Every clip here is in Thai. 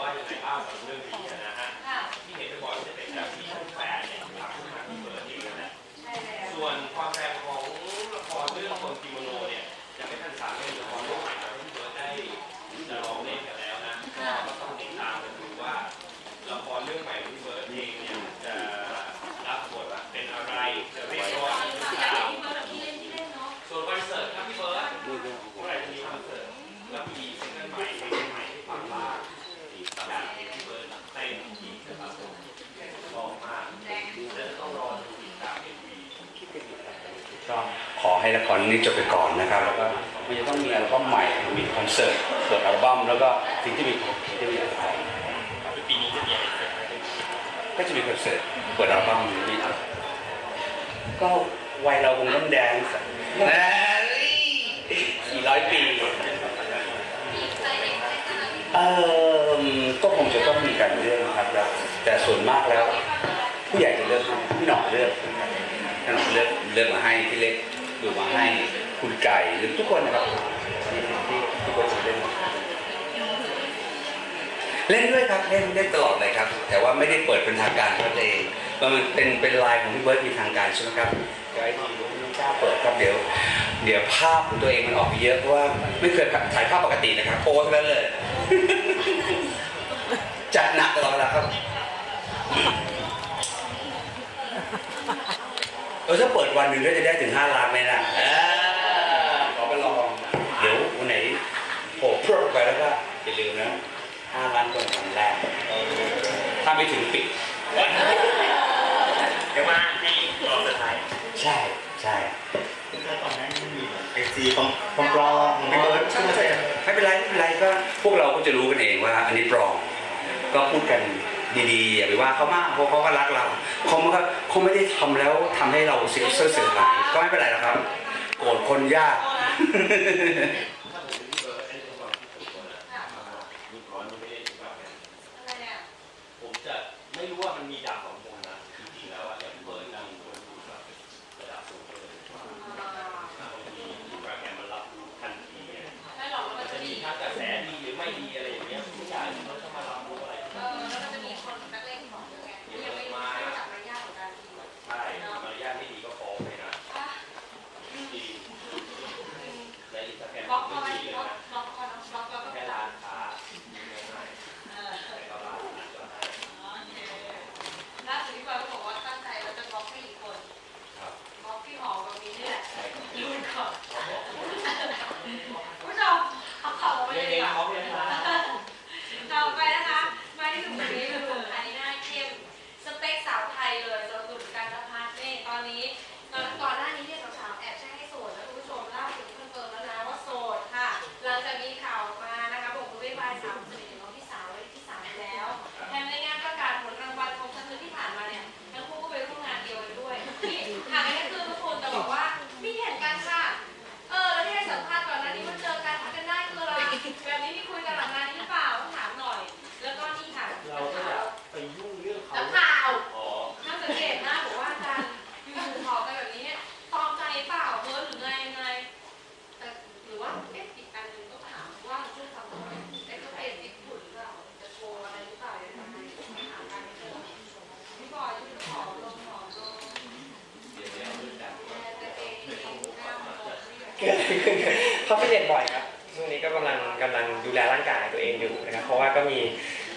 ว่ายังไงบ้างกับเรื่องนี้นะฮะค่ะที่เห็นบ่อยๆ ก็ขอให้ละครนี้จบไปก่อนนะครับ แล้วก็มันจะต้องมีอัลบั้มใหม่ มีคอนเสิร์ตเปิดอัลบั้มแล้วก็สิ่งที่มีที่มีอะไรปีนี้จะมีอะไรก็จะมีคอนเสิร์ตเปิดอัลบั้มมีอะไรก็วัยเราคงต้องแดนซ์สี่ร้อยปีเออก็คงจะต้องมีการเลือกนะครับ แต่ส่วนมากแล้ว ผู้ใหญ่จะเลือกให้พี่หน่องเลือก พี่หน่องเลือกเลือกมาให้พี่เล็กดูมาให้คุณไก่หรือทุกคนนะครับที่ที่ทุกคนเล่นเล่นด้วยครับเล่นเล่นตลอดเลยครับ แต่ว่าไม่ได้เปิดเป็นทางการเท่านั้นเองมันเป็นเป็นไลน์ของพี่เบิร์ดมีทางการใช่ไหมครับเดี๋ยวไอ้ทีไม่กล้าเปิดครับเดี๋ยว เดี๋ยวภาพของตัวเองมันออกเยอะเพราะว่าไม่เคยถ่ายภาพปกตินะครับโป๊ทั้งนั้นเลยจัดหนักตลอดเวลาครับ เออถ้าเปิดวันหนึ่งก็จะได้ถึงห้าล้านไหมนะอ่าขอไปลองเดี๋ยววันไหนโผล่พรวดออกไปแล้วก็อย่าลืมนะห้าล้านคนวันแรกถ้าไม่ถึงปิด เดี๋ยวมาให้รอสุดท้ายใช่ใช่ก็ตอนนั้นมีไอจีปลอมปลอมปลอมของพี่เบิร์ดใช่ไหมใช่ไหมไม่เป็นไรไม่เป็นไรก็พวกเราก็จะรู้กันเองว่า อันนี้ปลอมก็พูดกัน ดีๆอย่าไปว่าเขามากเพราะเขาก็รักเราเขาไม่เขาไม่ได้ทำแล้วทำให้เราเสียเสียเสียหายก็ไม่เป็นไรหรอกครับ โกรธคนยาก เกิดอะไรขึ้นเข้าฟิตเนสบ่อยครับช่วงนี้ก็กำลังกำลังดูแลร่างกายตัวเองอยู่นะครับ เพราะว่าก็มี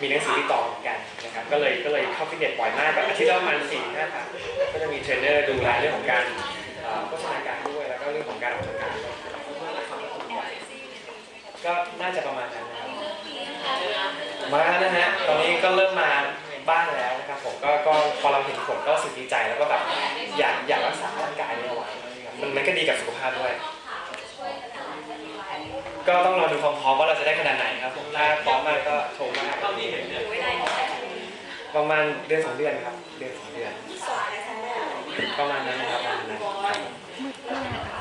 มีหนังสือที่ต่อเหมือนกันนะครับ ก็เลยก็เลยเข้าฟิตเนสบ่อยมากแบบอาทิตย์ละประมาณสี่ห้าครั้งก็จะมีเทรนเนอร์ดูแลเรื่องของการเอ่อโภชนาการด้วยแล้วก็เรื่องของการออกกำลังกายด้วยก็น่าจะประมาณนั้นนะครับ มานะฮะ ตอนนี้ก็เริ่มมาบ้างแล้วนะครับผมก็ก็พอเราเห็นผลก็รู้สึกดีใจแล้วก็แบบอยากอยากรักษาร่างกายนี้เอาไว้นะครับมันมันก็ดีกับสุขภาพด้วย ก็ต้องรอดูความพร้อมว่าเราจะได้ขนาดไหนครับผมถ้าพร้อมมากก็โชว์มากเท่าที่เห็นเนี่ยประมาณเดือนสองเดือนครับ เดือนสองเดือนประมาณนั้นนะครับประมาณนั้นครับ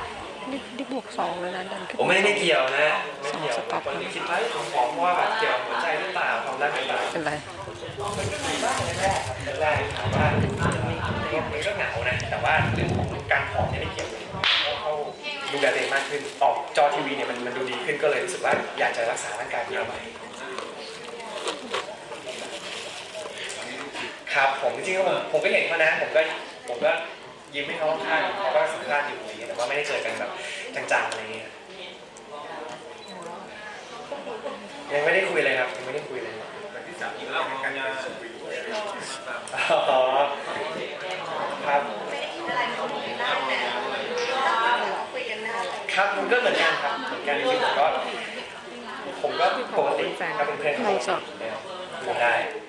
นี่นี่บวกสองแล้วนะดันขึ้นผมไม่ได้เกี่ยวนะไม่เกี่ยวสองสต็อปคนที่คิดว่าผอมเพราะว่าแบบเกี่ยวกับหัวใจหรือเปล่าความรักหรือเปล่าเป็นไรแรกครับแรกถามว่ามันก็เหงานะแต่ว่าเรื่องของการผอมเนี่ยไม่เกี่ยว ดูแลตัวเองมากขึ้นออกจอทีวีเนี่ยมันมันดูดีขึ้นก็เลยรู้สึกว่าอยากจะรักษาร่างกายของเราใหม่ครับผมจริงๆก็ผมผมก็เห็นเขานะผมก็ผมก็ยิ้มให้เขาข้างเขาก็สัมภาษณ์อยู่อะไรเงี้ยแต่ว่าไม่ได้เจอกันแบบจังๆอะไรเงี้ยยังไม่ได้คุยเลยครับยังไม่ได้คุยเลยกินเหล้าเมากันยา อ๋อครับ ครับมันก็เหมือนกันครับเหมือนกันจริงๆผมก็ผมก็ป กติก็เป็นเพื่อนกันคุยได้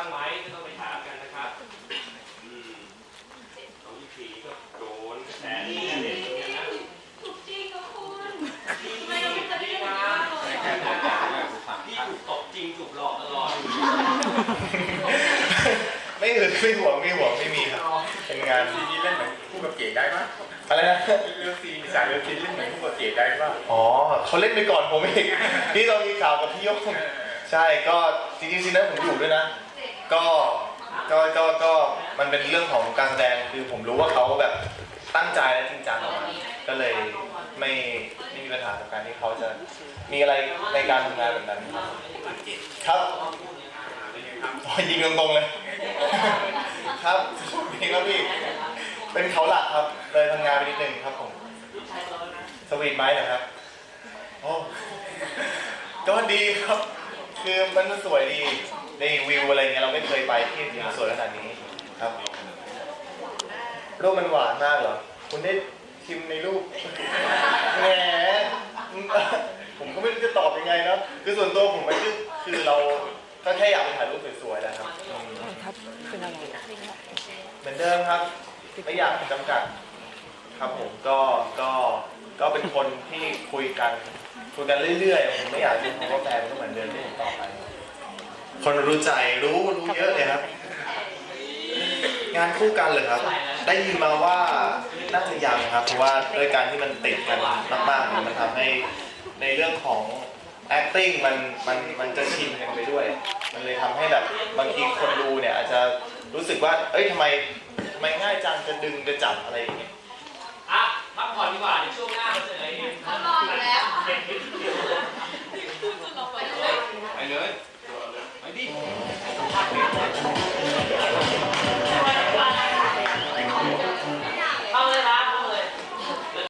บ้างไหมก็ต้องไปถามกันนะครับ อืมน้องยิปซีก็โดนกระแสนี้เด็ดเหมือนกันนะถูกจริงกับคุณทำไมเราไม่เคยได้ยินแบบนี้เลยพี่ถูกตบจริงถูกหลอกตลอดไม่หึงไม่ห่วงไม่ห่วงไม่มีครับ เป็นงานซีนี้เล่นเหมือนคู่กับเก๋ได้ปะอะไรนะเรื่องซีสายเรื่องซีเล่นเหมือนคู่กับเก๋ได้ปะอ๋อเขาเล่นไปก่อนผมอีกที่เรามีข่าวกับพี่โยงใช่ก็จริงๆซีนั้นผมอยู่ด้วยนะ ก็ก็ก็ก็มันเป็นเรื่องของการแสดงคือผมรู้ว่าเขาแบบตั้งใจและจริงจังก็เลยไม่ไม่มีปัญหากับการที่เขาจะมีอะไรในการทำงานแบบนั้นครับอ๋อยิงตรงๆเลย ครับนี่ครับพี่เป็นเขาหลักครับ เลยทำงานไปนิดนึงครับผมสวีทไหมนะครับโอ้ก็ดีครับ คือมันสวยดีในวิวอะไรเงี้ยเราไม่เคยไปที่ที่มันสวยขนาดนี้ครับรูปมันหวานมากเหรอ คุณได้ชิมในรูปแหมผมก็ไม่รู้จะตอบยังไงนะคือส่วนตัวผมมันคือคือเราก็แค่อยากไปถ่ายรูปสวยๆนะครับอืมครับเป็นอะไรเหมือนเดิมครับ ไม่อยากจำกัด ครับผมก็ก็ก็เป็นคนที่คุยกันคุยกันเรื่อยๆผมไม่อยากเป็นคำว่าแฟนก็เหมือนเดิมที่ผมต่อไป คนรู้ใจรู้รู้เยอะเลยครับ งานคู่กันเลยครับ ได้ยินมาว่าน่าจะยังครับ เพราะว่าด้วยการที่มันติดกันมากๆเนี่ยมันทำให้ในเรื่องของ acting มันมันมันจะชินกันไปด้วย มันเลยทำให้แบบบางทีคนดูเนี่ยอาจจะรู้สึกว่า เอ้ยทำไมทำไมง่ายจังจะดึงจะจับอะไรอย่างเงี้ย